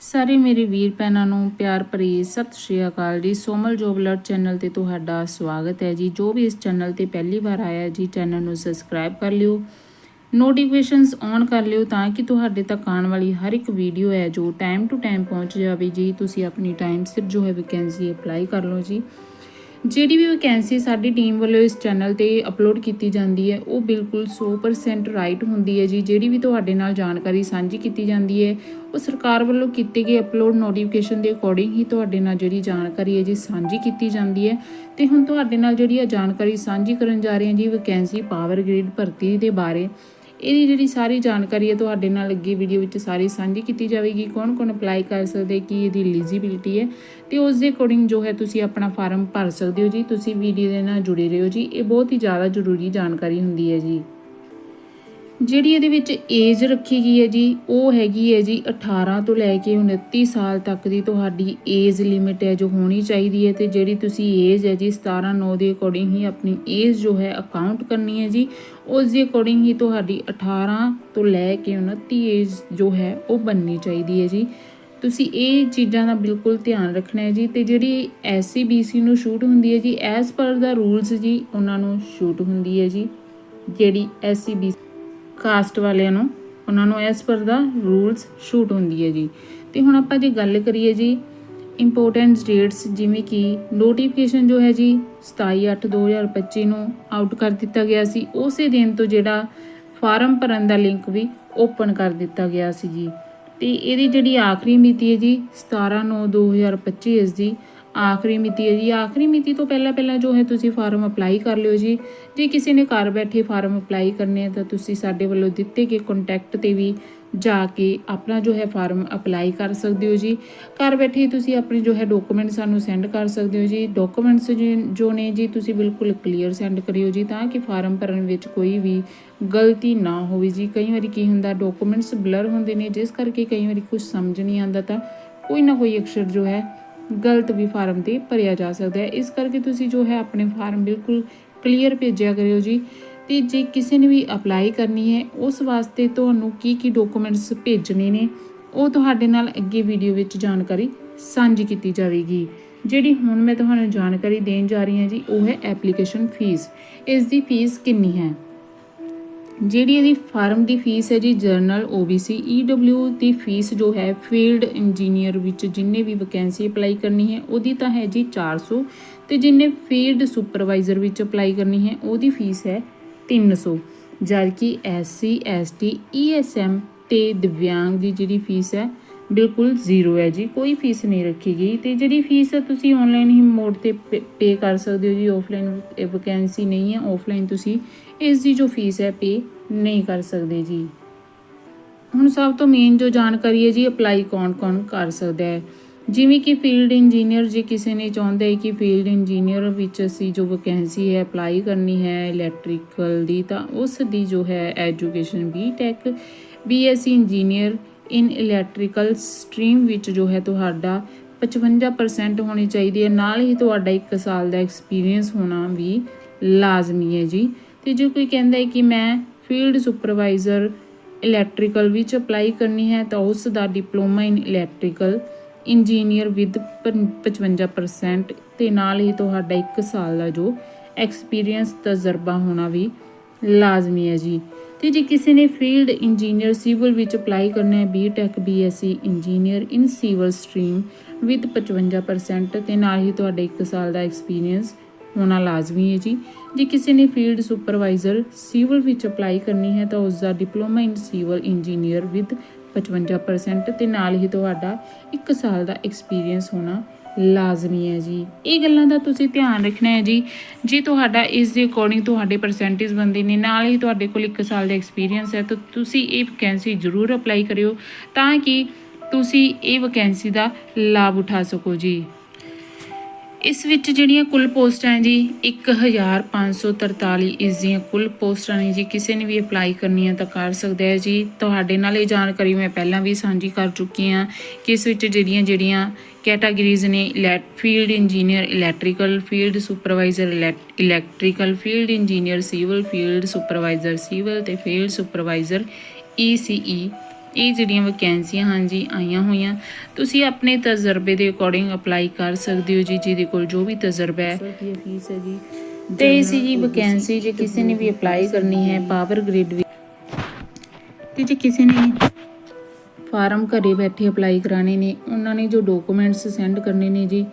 ਸਾਰੇ ਮੇਰੇ ਵੀਰ ਭੈਣਾਂ ਨੂੰ ਪਿਆਰ ਭਰੀ ਸਤਿ ਸ਼੍ਰੀ ਅਕਾਲ ਜੀ। ਸੋਮਲ ਜੋਬ ਚੈਨਲ ਤੇ ਤੁਹਾਡਾ ਸਵਾਗਤ ਹੈ ਜੀ। ਜੋ ਵੀ ਇਸ ਚੈਨਲ ਤੇ ਪਹਿਲੀ ਵਾਰ ਆਇਆ ਜੀ, ਚੈਨਲ ਨੂੰ ਸਬਸਕ੍ਰਾਈਬ ਕਰ ਲਿਓ, ਨੋਟੀਫਿਕੇਸ਼ਨਸ ਔਨ ਕਰ ਲਿਓ ਤਾਂ ਕਿ ਤੁਹਾਡੇ ਤੱਕ ਆਉਣ ਵਾਲੀ ਹਰ ਇੱਕ ਵੀਡੀਓ ਹੈ ਜੋ ਟਾਈਮ ਟੂ ਟਾਈਮ ਪਹੁੰਚ ਜਾਵੇ ਜੀ। ਤੁਸੀਂ ਆਪਣੀ ਟਾਈਮ ਸਿਰ ਜੋ ਹੈ ਵੈਕੈਂਸੀ ਅਪਲਾਈ ਕਰ ਲਓ ਜੀ। ਜਿਹੜੀ ਵੀ ਵੈਕੈਂਸੀ ਸਾਡੀ ਟੀਮ ਵੱਲੋਂ ਇਸ ਚੈਨਲ ਤੇ ਅਪਲੋਡ ਕੀਤੀ ਜਾਂਦੀ ਹੈ, ਉਹ ਬਿਲਕੁਲ 100% ਰਾਈਟ ਹੁੰਦੀ ਹੈ ਜੀ। ਜਿਹੜੀ ਵੀ ਤੁਹਾਡੇ ਨਾਲ ਜਾਣਕਾਰੀ ਸਾਂਝੀ ਕੀਤੀ ਜਾਂਦੀ ਹੈ, ਉਹ ਸਰਕਾਰ ਵੱਲੋਂ ਕੀਤੇ ਗਏ ਅਪਲੋਡ ਨੋਟੀਫਿਕੇਸ਼ਨ ਦੇ ਅਕੋਰਡਿੰਗ ਹੀ ਤੁਹਾਡੇ ਨਾਲ ਜਿਹੜੀ ਜਾਣਕਾਰੀ ਹੈ ਜੀ, ਸਾਂਝੀ ਕੀਤੀ ਜਾਂਦੀ ਹੈ। ਤੇ ਹੁਣ ਤੁਹਾਡੇ ਨਾਲ ਜਿਹੜੀ ਇਹ ਜਾਣਕਾਰੀ ਸਾਂਝੀ ਕਰਨ ਜਾ ਰਹੇ ਹਾਂ ਜੀ ਵੈਕੈਂਸੀ ਪਾਵਰ ਗ੍ਰਿਡ ਭਰਤੀ ਦੇ ਬਾਰੇ ਇਹਦੀ ਜਿਹੜੀ ਸਾਰੀ ਜਾਣਕਾਰੀ ਹੈ ਤੁਹਾਡੇ ਨਾਲ ਅੱਗੇ ਵੀਡੀਓ ਵਿੱਚ ਸਾਰੀ ਸਾਂਝੀ ਕੀਤੀ ਜਾਵੇਗੀ। ਕੌਣ ਕੌਣ ਅਪਲਾਈ ਕਰ ਸਕਦੇ, ਕੀ ਇਹਦੀ ਐਲੀਜੀਬਿਲਿਟੀ ਹੈ ਤੇ ਉਸ ਦੇ ਅਕੋਰਡਿੰਗ ਜੋ ਹੈ ਤੁਸੀਂ ਆਪਣਾ ਫਾਰਮ ਭਰ ਸਕਦੇ ਹੋ ਜੀ। ਤੁਸੀਂ ਵੀਡੀਓ ਦੇ ਨਾਲ ਜੁੜੇ ਰਹੋ ਜੀ। ਇਹ ਬਹੁਤ ਹੀ ਜ਼ਿਆਦਾ ਜ਼ਰੂਰੀ ਜਾਣਕਾਰੀ ਹੁੰਦੀ ਹੈ ਜੀ। ਜਿਹੜੀ ਇਹਦੇ ਵਿੱਚ ਏਜ ਰੱਖੀ ਗਈ ਹੈ ਜੀ, ਉਹ ਹੈਗੀ ਹੈ ਜੀ 18 ਤੋਂ ਲੈ ਕੇ 29 ਸਾਲ ਤੱਕ ਦੀ ਤੁਹਾਡੀ ਏਜ ਲਿਮਿਟ ਹੈ ਜੋ ਹੋਣੀ ਚਾਹੀਦੀ ਹੈ ਤੇ ਜਿਹੜੀ ਤੁਸੀਂ ਏਜ ਹੈ ਜੀ 17 9 ਦੇ ਅਕੋਰਡਿੰਗ ਹੀ ਆਪਣੀ ਏਜ ਜੋ ਹੈ ਅਕਾਊਂਟ ਕਰਨੀ ਹੈ ਜੀ, ਉਸ ਦੇ ਅਕੋਰਡਿੰਗ ਹੀ ਤੁਹਾਡੀ 18 ਤੋਂ ਲੈ ਕੇ 29 ਏਜ ਜੋ ਹੈ ਉਹ ਬਣਨੀ ਚਾਹੀਦੀ ਹੈ ਜੀ। ਤੁਸੀਂ ਇਹ ਚੀਜ਼ਾਂ ਦਾ ਬਿਲਕੁਲ ਧਿਆਨ ਰੱਖਣਾ ਹੈ ਜੀ ਤੇ ਜਿਹੜੀ ਐਸਸੀ ਬੀਸੀ ਨੂੰ ਸ਼ੂਟ ਹੁੰਦੀ ਹੈ ਜੀ ਐਸ ਪਰ ਦਾ ਰੂਲਸ ਜੀ, ਉਹਨਾਂ ਨੂੰ ਸ਼ੂਟ ਹੁੰਦੀ ਹੈ ਜੀ, ਜਿਹੜੀ ਐਸਸੀ ਬੀਸੀ ਕਾਸਟ ਵਾਲਿਆਂ ਨੂੰ, ਉਹਨਾਂ ਨੂੰ ਐਸ ਪਰ ਦਾ ਰੂਲਸ ਸ਼ੂਟ ਹੁੰਦੀ ਹੈ ਜੀ। ਤੇ ਹੁਣ ਆਪਾਂ ਜੇ ਗੱਲ ਕਰੀਏ ਜੀ ਇੰਪੋਰਟੈਂਟ ਡੇਟਸ ਜਿਵੇਂ ਕਿ ਨੋਟੀਫਿਕੇਸ਼ਨ ਜੋ ਹੈ ਜੀ 27/8/2025 ਨੂੰ ਆਊਟ ਕਰ ਦਿੱਤਾ ਗਿਆ ਸੀ। ਉਸੇ ਦਿਨ ਤੋਂ ਜਿਹੜਾ ਫਾਰਮ ਭਰਨ ਦਾ ਲਿੰਕ ਵੀ ਓਪਨ ਕਰ ਦਿੱਤਾ ਗਿਆ ਸੀ ਜੀ। ਤੇ ਇਹਦੀ ਜਿਹੜੀ ਆਖਰੀ ਮਿਤੀ ਹੈ ਜੀ 17/9/2025 ਇਸ ਦੀ ਆਖਰੀ ਮਿਤੀ ਹੈ ਜੀ। ਆਖਰੀ ਮਿਤੀ ਤੋਂ ਪਹਿਲਾਂ ਪਹਿਲਾਂ ਜੋ ਹੈ ਤੁਸੀਂ ਫਾਰਮ ਅਪਲਾਈ ਕਰ ਲਿਓ ਜੀ। ਜੇ ਕਿਸੇ ਨੇ ਘਰ ਬੈਠੇ ਫਾਰਮ ਅਪਲਾਈ ਕਰਨੇ ਆ ਤਾਂ ਤੁਸੀਂ ਸਾਡੇ ਵੱਲੋਂ ਦਿੱਤੇ ਗਏ ਕੰਟੈਕਟ ਤੇ ਵੀ ਜਾ ਕੇ ਆਪਣਾ ਜੋ ਹੈ ਫਾਰਮ ਅਪਲਾਈ ਕਰ ਸਕਦੇ ਹੋ ਜੀ। ਘਰ ਬੈਠੇ ਤੁਸੀਂ ਆਪਣੇ ਜੋ ਹੈ ਡਾਕੂਮੈਂਟ ਸਾਨੂੰ ਸੈਂਡ ਕਰ ਸਕਦੇ ਹੋ ਜੀ। ਡਾਕੂਮੈਂਟਸ ਜੋ ਨੇ ਜੀ ਤੁਸੀਂ ਬਿਲਕੁਲ ਕਲੀਅਰ ਸੈਂਡ ਕਰਿਓ ਜੀ ਤਾਂ ਕਿ ਫਾਰਮ ਭਰਨ ਵਿੱਚ ਕੋਈ ਵੀ ਗਲਤੀ ਨਾ ਹੋਵੇ ਜੀ। ਕਈ ਵਾਰੀ ਕੀ ਹੁੰਦਾ ਡਾਕੂਮੈਂਟਸ ਬਲਰ ਹੁੰਦੇ ਨੇ, ਜਿਸ ਕਰਕੇ ਕਈ ਵਾਰੀ ਕੁਝ ਸਮਝ ਨਹੀਂ ਆਉਂਦਾ ਤਾਂ ਕੋਈ ਨਾ ਕੋਈ ਅਕਸ਼ਰ ਜੋ ਹੈ ਗਲਤ ਵੀ ਫਾਰਮ ਤੇ ਭਰਿਆ ਜਾ ਸਕਦਾ ਹੈ। ਇਸ ਕਰਕੇ ਤੁਸੀਂ ਜੋ ਹੈ ਆਪਣੇ ਫਾਰਮ ਬਿਲਕੁਲ ਕਲੀਅਰ ਭੇਜਿਆ ਕਰਿਓ ਜੀ। ਤੇ ਜੇ ਕਿਸੇ ਨੇ ਵੀ ਅਪਲਾਈ ਕਰਨੀ ਹੈ, ਉਸ ਵਾਸਤੇ ਤੁਹਾਨੂੰ ਕੀ ਕੀ ਡਾਕੂਮੈਂਟਸ ਭੇਜਣੇ ਨੇ, ਉਹ ਤੁਹਾਡੇ ਨਾਲ ਅੱਗੇ ਵੀਡੀਓ ਵਿੱਚ ਜਾਣਕਾਰੀ ਸਾਂਝੀ ਕੀਤੀ ਜਾਵੇਗੀ। ਜਿਹੜੀ ਹੁਣ ਮੈਂ ਤੁਹਾਨੂੰ ਜਾਣਕਾਰੀ ਦੇਣ ਜਾ ਰਹੀ ਹਾਂ ਜੀ, ਉਹ ਹੈ ਐਪਲੀਕੇਸ਼ਨ ਫੀਸ। ਇਸ ਦੀ ਫੀਸ ਕਿੰਨੀ ਹੈ? ਜਿਹੜੀ ਇਹਦੀ ਫਾਰਮ ਦੀ ਫੀਸ ਹੈ ਜੀ ਜਰਨਲ OBC EW ਦੀ ਫੀਸ ਜੋ ਹੈ ਫੀਲਡ ਇੰਜੀਨੀਅਰ ਵਿੱਚ ਜਿੰਨੇ ਵੀ ਵੈਕੈਂਸੀ ਅਪਲਾਈ ਕਰਨੀ ਹੈ, ਉਹਦੀ ਤਾਂ ਹੈ ਜੀ 400 ਤੇ ਜਿੰਨੇ ਫੀਲਡ ਸੁਪਰਵਾਈਜ਼ਰ ਵਿੱਚ ਅਪਲਾਈ ਕਰਨੀ ਹੈ, ਉਹਦੀ ਫੀਸ ਹੈ 300 ਜਦਕਿ SC ST ESM ਤੇ ਦਿਵਿਆਂਗ ਦੀ ਜਿਹੜੀ ਫੀਸ ਹੈ ਬਿਲਕੁਲ ਜ਼ੀਰੋ ਹੈ ਜੀ, ਕੋਈ ਫੀਸ ਨਹੀਂ ਰੱਖੀ ਗਈ ਤੇ ਜਿਹੜੀ ਫੀਸ ਹੈ ਤੁਸੀਂ ਆਨਲਾਈਨ ਹੀ ਮੋਡ ਤੇ ਪੇ ਕਰ ਸਕਦੇ ਹੋ ਜੀ ਆਫਲਾਈਨ ਵੈਕੈਂਸੀ ਨਹੀਂ ਹੈ ਆਫਲਾਈਨ ਤੁਸੀਂ ਇਸ ਦੀ ਜੋ ਫੀਸ ਹੈ ਪੇ ਨਹੀਂ ਕਰ ਸਕਦੇ ਜੀ। ਹੁਣ ਸਭ ਤੋਂ ਮੇਨ ਜੋ ਜਾਣਕਾਰੀ ਹੈ ਜੀ ਅਪਲਾਈ ਕੌਣ-ਕੌਣ ਕਰ ਸਕਦਾ ਹੈ? ਜਿਵੇਂ ਕਿ ਫੀਲਡ ਇੰਜੀਨੀਅਰ ਜੇ ਕਿਸੇ ਨੇ ਚਾਹੁੰਦਾ ਹੈ ਕਿ ਫੀਲਡ ਇੰਜੀਨੀਅਰ ਵਿੱਚ ਅਸੀਂ ਜੋ ਵੈਕੈਂਸੀ ਹੈ ਅਪਲਾਈ ਕਰਨੀ ਹੈ ਇਲੈਕਟ੍ਰੀਕਲ ਦੀ, ਤਾਂ ਉਸ ਦੀ ਜੋ ਹੈ education BTech BSc engineer in electrical stream ਵਿੱਚ ਜੋ ਹੈ ਤੁਹਾਡਾ 55% ਹੋਣੀ ਚਾਹੀਦੀ ਹੈ। ਨਾਲ ਹੀ ਤੁਹਾਡਾ 1 ਸਾਲ ਦਾ ਐਕਸਪੀਰੀਅੰਸ ਹੋਣਾ ਵੀ ਲਾਜ਼ਮੀ ਹੈ ਜੀ। ਤੇ ਜੇ ਕੋਈ ਕਹਿੰਦਾ ਹੈ ਕਿ ਮੈਂ ਫੀਲਡ ਸੁਪਰਵਾਈਜ਼ਰ ਇਲੈਕਟ੍ਰੀਕਲ ਵਿੱਚ ਅਪਲਾਈ ਕਰਨੀ ਹੈ, ਤਾਂ ਉਸ ਦਾ diploma in electrical engineer with 55% ਤੇ ਨਾਲ ਹੀ ਤੁਹਾਡਾ 1 ਸਾਲ ਦਾ ਜੋ ਐਕਸਪੀਰੀਅੰਸ ਤਜਰਬਾ ਹੋਣਾ ਵੀ ਲਾਜ਼ਮੀ ਹੈ ਜੀ। ਤੇ ਜੇ ਕਿਸੇ ਨੇ ਫੀਲਡ ਇੰਜੀਨੀਅਰ ਸਿਵਲ ਵਿੱਚ ਅਪਲਾਈ ਕਰਨਾ ਹੈ BTech BSc engineer in civil stream with 55% ਤੇ ਨਾਲ ਹੀ ਤੁਹਾਡੇ 1 ਸਾਲ ਦਾ ਐਕਸਪੀਰੀਅੰਸ ਹੋਣਾ ਲਾਜ਼ਮੀ ਹੈ ਜੀ। ਜੇ ਕਿਸੇ ਨੇ ਫੀਲਡ ਸੁਪਰਵਾਈਜ਼ਰ ਸਿਵਲ ਵਿੱਚ ਅਪਲਾਈ ਕਰਨੀ ਹੈ, ਤਾਂ ਉਸ ਦਾ diploma in civil engineer with 55% ਤੇ ਨਾਲ ਹੀ ਤੁਹਾਡਾ 1 ਸਾਲ ਦਾ ਐਕਸਪੀਰੀਅੰਸ ਹੋਣਾ ਲਾਜ਼ਮੀ ਹੈ ਜੀ। ਇਹ ਗੱਲਾਂ ਦਾ ਤੁਸੀਂ ਧਿਆਨ ਰੱਖਣਾ ਹੈ ਜੀ। ਜੇ ਤੁਹਾਡਾ ਇਸ ਦੇ ਅਕੋਰਡਿੰਗ ਤੁਹਾਡੇ ਪਰਸੈਂਟੇਜ ਬੰਦੇ ਨੇ, ਨਾਲ ਹੀ ਤੁਹਾਡੇ ਕੋਲ 1 ਸਾਲ ਦਾ ਐਕਸਪੀਰੀਅੰਸ ਹੈ, ਤਾਂ ਤੁਸੀਂ ਇਹ ਵੈਕੈਂਸੀ ਜ਼ਰੂਰ ਅਪਲਾਈ ਕਰਿਓ ਤਾਂ ਕਿ ਤੁਸੀਂ ਇਹ ਵੈਕੈਂਸੀ ਦਾ ਲਾਭ ਉਠਾ ਸਕੋ ਜੀ। ਇਸ ਵਿੱਚ ਜਿਹੜੀਆਂ ਕੁੱਲ ਪੋਸਟਾਂ ਹੈ ਜੀ 1543 ਇਸ ਦੀਆਂ ਕੁੱਲ ਪੋਸਟਾਂ ਨੇ ਜੀ, ਕਿਸੇ ਨੇ ਵੀ ਅਪਲਾਈ ਕਰਨੀਆਂ ਤਾਂ ਕਰ ਸਕਦਾ ਹੈ ਜੀ। ਤੁਹਾਡੇ ਨਾਲ ਇਹ ਜਾਣਕਾਰੀ ਮੈਂ ਪਹਿਲਾਂ ਵੀ ਸਾਂਝੀ ਕਰ ਚੁੱਕੀ ਹਾਂ ਕਿ ਇਸ ਵਿੱਚ ਜਿਹੜੀਆਂ ਜਿਹੜੀਆਂ ਕੈਟਾਗਰੀਜ਼ ਨੇ field engineer electrical field supervisor electrical field engineer civil field supervisor civil ਤੇ ਫੀਲਡ ਸੁਪਰਵਾਈਜ਼ਰ ECE ਇਹ ਜਿਹੜੀਆਂ ਵੈਕੈਂਸੀਆਂ ਹਾਂ ਜੀ ਆਈਆਂ ਹੋਈਆਂ ਤੁਸੀਂ ਆਪਣੇ ਤਜਰਬੇ ਦੇ ਅਕੋਰਡਿੰਗ ਅਪਲਾਈ ਕਰ ਸਕਦੇ ਹੋ ਜੀ ਜਿਹਦੇ ਕੋਲ ਜੋ ਵੀ ਤਜਰਬਾ ਹੈ। ਫੀਸ ਹੈ ਜੀ? ਤੇ ਇਸ ਜੀ ਵੈਕੈਂਸੀ ਜੇ ਕਿਸੇ ਨੇ ਵੀ ਅਪਲਾਈ ਕਰਨੀ ਹੈ ਪਾਵਰ ਗ੍ਰਿਡ ਵੀ ਤੇ ਜੇ ਕਿਸੇ ਨੇ ਫਾਰਮ ਘਰੇ ਬੈਠੇ ਅਪਲਾਈ ਕਰਾਣੇ ਨੇ ਉਹਨਾਂ ਨੇ ਜੋ ਡਾਕੂਮੈਂਟਸ ਸੈਂਡ ਕਰਨੇ ਨੇ ਜੀ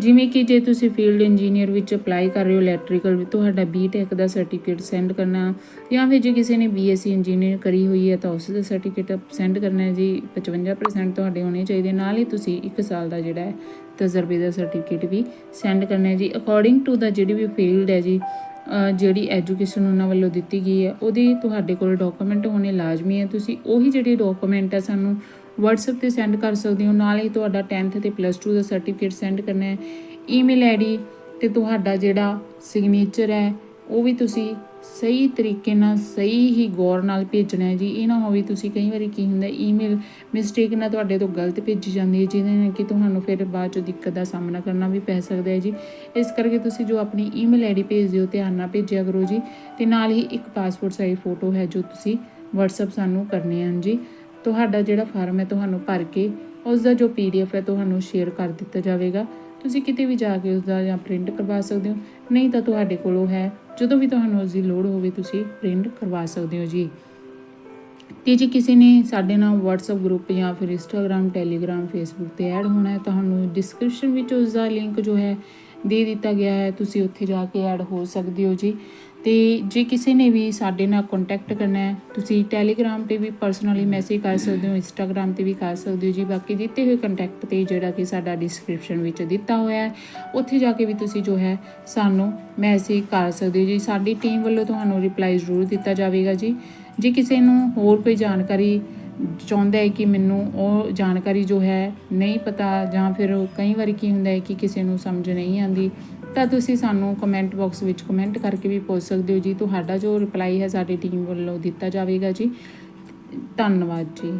ਜਿਵੇਂ ਕਿ ਜੇ ਤੁਸੀਂ ਫੀਲਡ ਇੰਜੀਨੀਅਰ ਵਿੱਚ ਅਪਲਾਈ ਕਰ ਰਹੇ ਹੋ ਇਲੈਕਟ੍ਰੀਕਲ ਵਿੱਚ ਤੁਹਾਡਾ ਬੀਟੈਕ ਦਾ ਸਰਟੀਫਿਕੇਟ ਸੈਂਡ ਕਰਨਾ, ਜਾਂ ਫਿਰ ਜੇ ਕਿਸੇ ਨੇ ਬੀਐਸਸੀ ਇੰਜੀਨੀਅਰ ਕਰੀ ਹੋਈ ਹੈ ਤਾਂ ਉਸ ਦਾ ਸਰਟੀਫਿਕੇਟ ਸੈਂਡ ਕਰਨਾ ਹੈ ਜੀ 55% ਤੁਹਾਡੇ ਹੋਣੇ ਚਾਹੀਦੇ, ਨਾਲ ਹੀ ਤੁਸੀਂ 1 ਸਾਲ ਦਾ ਜਿਹੜਾ ਹੈ ਤਜਰਬੇ ਦਾ ਸਰਟੀਫਿਕੇਟ ਵੀ ਸੈਂਡ ਕਰਨਾ ਹੈ ਜੀ। ਅਕੋਰਡਿੰਗ ਟੂ ਦਾ ਜਿਹੜੀ ਵੀ ਫੀਲਡ ਹੈ ਜੀ ਜਿਹੜੀ ਐਜੂਕੇਸ਼ਨ ਉਹਨਾਂ ਵੱਲੋਂ ਦਿੱਤੀ ਗਈ ਹੈ, ਉਹਦੀ ਤੁਹਾਡੇ ਕੋਲ ਡਾਕੂਮੈਂਟ ਹੋਣੇ ਲਾਜ਼ਮੀ ਹੈ। ਤੁਸੀਂ ਉਹੀ ਜਿਹੜੇ ਡਾਕੂਮੈਂਟ ਹੈ ਸਾਨੂੰ WhatsApp ਤੇ ਸੈਂਡ ਕਰ ਸਕਦੇ ਹੋ। ਨਾਲ ਹੀ ਤੁਹਾਡਾ 10th ਤੇ ਪਲੱਸ 2 ਦਾ ਸਰਟੀਫਿਕੇਟ ਸੈਂਡ ਕਰਨਾ ਹੈ। ਈਮੇਲ ਆਈਡੀ ਤੇ ਤੁਹਾਡਾ ਜਿਹੜਾ ਸਿਗਨੇਚਰ ਹੈ, ਉਹ ਵੀ ਤੁਸੀਂ ਸਹੀ ਤਰੀਕੇ ਨਾਲ, ਸਹੀ ਹੀ ਗੌਰ ਨਾਲ ਭੇਜਣਾ ਹੈ ਜੀ। ਇਹ ਨਾ ਹੋਵੇ ਤੁਸੀਂ ਕਈ ਵਾਰੀ ਕੀ ਹੁੰਦਾ ਈਮੇਲ ਮਿਸਟੇਕ ਨਾਲ ਤੁਹਾਡੇ ਤੋਂ ਗਲਤ ਭੇਜੀ ਜਾਂਦੀ ਹੈ, ਜਿਹਦੇ ਨਾਲ ਕਿ ਤੁਹਾਨੂੰ ਫਿਰ ਬਾਅਦ ਚ ਦਿੱਕਤ ਦਾ ਸਾਹਮਣਾ ਕਰਨਾ ਵੀ ਪੈ ਸਕਦਾ ਹੈ ਜੀ। ਇਸ ਕਰਕੇ ਤੁਸੀਂ ਜੋ ਆਪਣੀ ਈਮੇਲ ਆਈਡੀ ਭੇਜਦੇ ਹੋ ਧਿਆਨ ਨਾਲ ਭੇਜਿਆ ਕਰੋ ਜੀ। ਤੇ ਨਾਲ ਹੀ ਇੱਕ ਪਾਸਪੋਰਟ ਸਾਈਜ਼ ਫੋਟੋ ਹੈ ਜੋ ਤੁਸੀਂ WhatsApp ਸਾਨੂੰ ਕਰਨੇ ਹਨ ਜੀ। ਤੁਹਾਡਾ ਜਿਹੜਾ ਫਾਰਮ ਹੈ ਤੁਹਾਨੂੰ ਭਰ ਕੇ ਉਸ ਦਾ ਜੋ ਪੀਡੀਐਫ ਹੈ ਤੁਹਾਨੂੰ ਸ਼ੇਅਰ ਕਰ ਦਿੱਤਾ ਜਾਵੇਗਾ। ਤੁਸੀਂ ਕਿਤੇ ਵੀ ਜਾ ਕੇ ਉਸ ਦਾ ਜਾਂ ਪ੍ਰਿੰਟ ਕਰਵਾ ਸਕਦੇ ਹੋ। ਨਹੀਂ ਤਾਂ ਤੁਹਾਡੇ ਕੋਲ ਉਹ ਹੈ, ਜਦੋਂ ਵੀ ਤੁਹਾਨੂੰ ਉਸ ਦੀ ਲੋੜ ਹੋਵੇ ਤੁਸੀਂ ਪ੍ਰਿੰਟ ਕਰਵਾ ਸਕਦੇ ਹੋ ਜੀ। ਤੇ ਜੇ ਕਿਸੇ ਨੇ ਸਾਡੇ ਨਾਲ WhatsApp ਗਰੁੱਪ ਜਾਂ ਫਿਰ Instagram, Telegram, Facebook ਤੇ ਐਡ ਹੋਣਾ ਹੈ, ਤੁਹਾਨੂੰ ਡਿਸਕ੍ਰਿਪਸ਼ਨ ਵਿੱਚ ਉਸ ਦਾ ਲਿੰਕ ਜੋ ਹੈ ਦੇ ਦਿੱਤਾ ਗਿਆ ਹੈ, ਤੁਸੀਂ ਉੱਥੇ ਜਾ ਕੇ ਐਡ ਹੋ ਸਕਦੇ ਹੋ ਜੀ। ਤੇ ਜੇ ਕਿਸੇ ਨੇ ਵੀ ਸਾਡੇ ਨਾਲ ਕੰਟੈਕਟ ਕਰਨਾ ਹੈ, ਤੁਸੀਂ ਟੈਲੀਗ੍ਰਾਮ ਤੇ ਵੀ ਪਰਸਨਲੀ ਮੈਸੇਜ ਕਰ ਸਕਦੇ ਹੋ, Instagram ਤੇ ਵੀ ਕਰ ਸਕਦੇ ਹੋ ਜੀ। ਬਾਕੀ ਦਿੱਤੇ ਹੋਏ ਕੰਟੈਕਟ ਤੇ ਜਿਹੜਾ ਕਿ ਸਾਡਾ ਡਿਸਕ੍ਰਿਪਸ਼ਨ ਵਿੱਚ ਦਿੱਤਾ ਹੋਇਆ ਹੈ, ਉੱਥੇ ਜਾ ਕੇ ਵੀ ਤੁਸੀਂ ਜੋ ਹੈ ਸਾਨੂੰ ਮੈਸੇਜ ਕਰ ਸਕਦੇ ਹੋ ਜੀ। ਸਾਡੀ ਟੀਮ ਵੱਲੋਂ ਤੁਹਾਨੂੰ ਰਿਪਲਾਈ ਜ਼ਰੂਰ ਦਿੱਤਾ ਜਾਵੇਗਾ ਜੀ। ਜੇ ਕਿਸੇ ਨੂੰ ਹੋਰ ਕੋਈ ਜਾਣਕਾਰੀ ਚਾਹੁੰਦਾ ਹੈ ਕਿ ਮੈਨੂੰ ਉਹ ਜਾਣਕਾਰੀ ਜੋ ਹੈ ਨਹੀਂ ਪਤਾ ਜਾਂ ਫਿਰ ਕਈ ਵਾਰੀ ਕੀ ਹੁੰਦਾ ਹੈ ਕਿ ਕਿਸੇ ਨੂੰ ਸਮਝ ਨਹੀਂ ਆਉਂਦੀ ਤਾਂ ਤੁਸੀਂ ਸਾਨੂੰ ਕਮੈਂਟ ਬਾਕਸ ਵਿੱਚ ਕਮੈਂਟ ਕਰਕੇ ਵੀ ਪੁੱਛ ਸਕਦੇ ਹੋ ਜੀ। ਤੁਹਾਡਾ ਜੋ ਰਿਪਲਾਈ ਹੈ ਸਾਡੀ ਟੀਮ ਵੱਲੋਂ ਦਿੱਤਾ ਜਾਵੇਗਾ ਜੀ। ਧੰਨਵਾਦ ਜੀ।